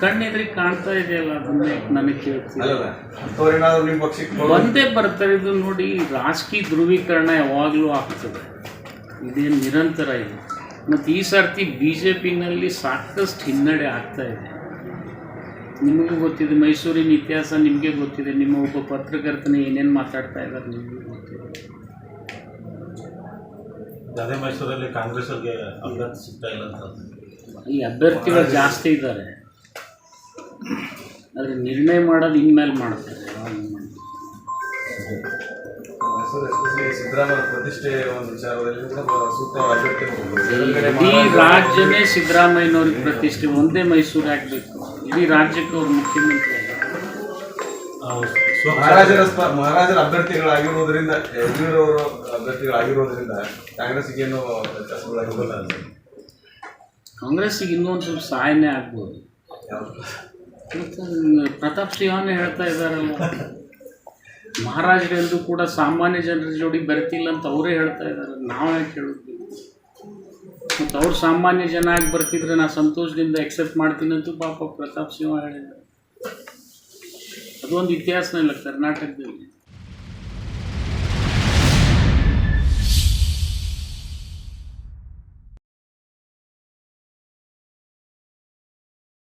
ಕಣ್ಣೆದ್ರಿಗೆ ಕಾಣ್ತಾ ಇದೆಯಲ್ಲ ಅದನ್ನೇ ನನಗೆ ಕೇಳ್ತೀನಿ. ಬಂದೇ ಬರ್ತಾರೆ ಇದು ನೋಡಿ ರಾಜಕೀಯ ಧ್ರುವೀಕರಣ ಯಾವಾಗಲೂ ಆಗ್ತದೆ. ಇದೇನು ನಿರಂತರ ಇದೆ. ಮತ್ತು ಈ ಸರ್ತಿ ಬಿ ಜೆ ಪಿನಲ್ಲಿ ಸಾಕಷ್ಟು ಹಿನ್ನಡೆ ಆಗ್ತಾ ಇದೆ. ನಿಮಗೂ ಗೊತ್ತಿದೆ ಮೈಸೂರಿನ ಇತಿಹಾಸ ನಿಮಗೆ ಗೊತ್ತಿದೆ ನಿಮ್ಮ ಒಬ್ಬ ಪತ್ರಕರ್ತನ ಏನೇನು ಮಾತಾಡ್ತಾ ಇದ್ದಾರೆ ನಿಮಗೂ ಗೊತ್ತಿದೆ. ಅದೇ ಮೈಸೂರಲ್ಲಿ ಕಾಂಗ್ರೆಸ್ ಅವ್ರಿಗೆ ಅಭ್ಯರ್ಥಿ ಸಿಗ್ತಾ ಇಲ್ಲ ಅಂತ. ಈ ಅಭ್ಯರ್ಥಿಗಳು ಜಾಸ್ತಿ ಇದ್ದಾರೆ. ಆದರೆ ನಿರ್ಣಯ ಮಾಡೋದು ಇನ್ಮೇಲೆ ಮಾಡ್ತಾರೆ ಇಡೀ ರಾಜ್ಯನೇ ಸಿದ್ದರಾಮಯ್ಯನವ್ರಿಗೆ ಪ್ರತಿಷ್ಠೆ ಒಂದೇ ಮೈಸೂರು ಆಗಬೇಕು. ಇಡೀ ರಾಜ್ಯಕ್ಕೆ ಅವ್ರು ಮುಖ್ಯಮಂತ್ರಿ ಮಹಾರಾಜರ ಮಹಾರಾಜರ ಅಭ್ಯರ್ಥಿಗಳಾಗಿರೋದ್ರಿಂದ ಯಡಿಯೂರವರು ಅಭ್ಯರ್ಥಿಗಳಾಗಿರೋದ್ರಿಂದ ಕಾಂಗ್ರೆಸ್ಗೆ ಏನು ವ್ಯತ್ಯಾಸಗಳಾಗಿರೋಲ್ಲ ಕಾಂಗ್ರೆಸ್ಸಿಗೆ ಇನ್ನೊಂದು ಸ್ವಲ್ಪ ಸಹಾಯನೇ ಆಗ್ಬೋದು. ಪ್ರತಾಪ್ ಸಿಂಹನೇ ಹೇಳ್ತಾ ಇದ್ದಾರಲ್ಲ. ಮಹಾರಾಜರೆಂದು ಕೂಡ ಸಾಮಾನ್ಯ ಜನರ ಜೋಡಿ ಬರ್ತಿಲ್ಲ ಅಂತ ಅವರೇ ಹೇಳ್ತಾ ಇದ್ದಾರೆ. ನಾವು ಯಾಕೆ ಹೇಳೋದು ಮತ್ತು ಅವ್ರು ಸಾಮಾನ್ಯ ಜನ ಆಗಿ ಬರ್ತಿದ್ರೆ ನಾ ಸಂತೋಷದಿಂದ ಎಕ್ಸೆಪ್ಟ್ ಮಾಡ್ತೀನಂತೂ ಪಾಪ ಪ್ರತಾಪ್ ಸಿಂಹ ಹೇಳಿದ್ದಾರೆ. ಅದೊಂದು ಇತಿಹಾಸನೇ ಇಲ್ಲ ಕರ್ನಾಟಕದಲ್ಲಿ.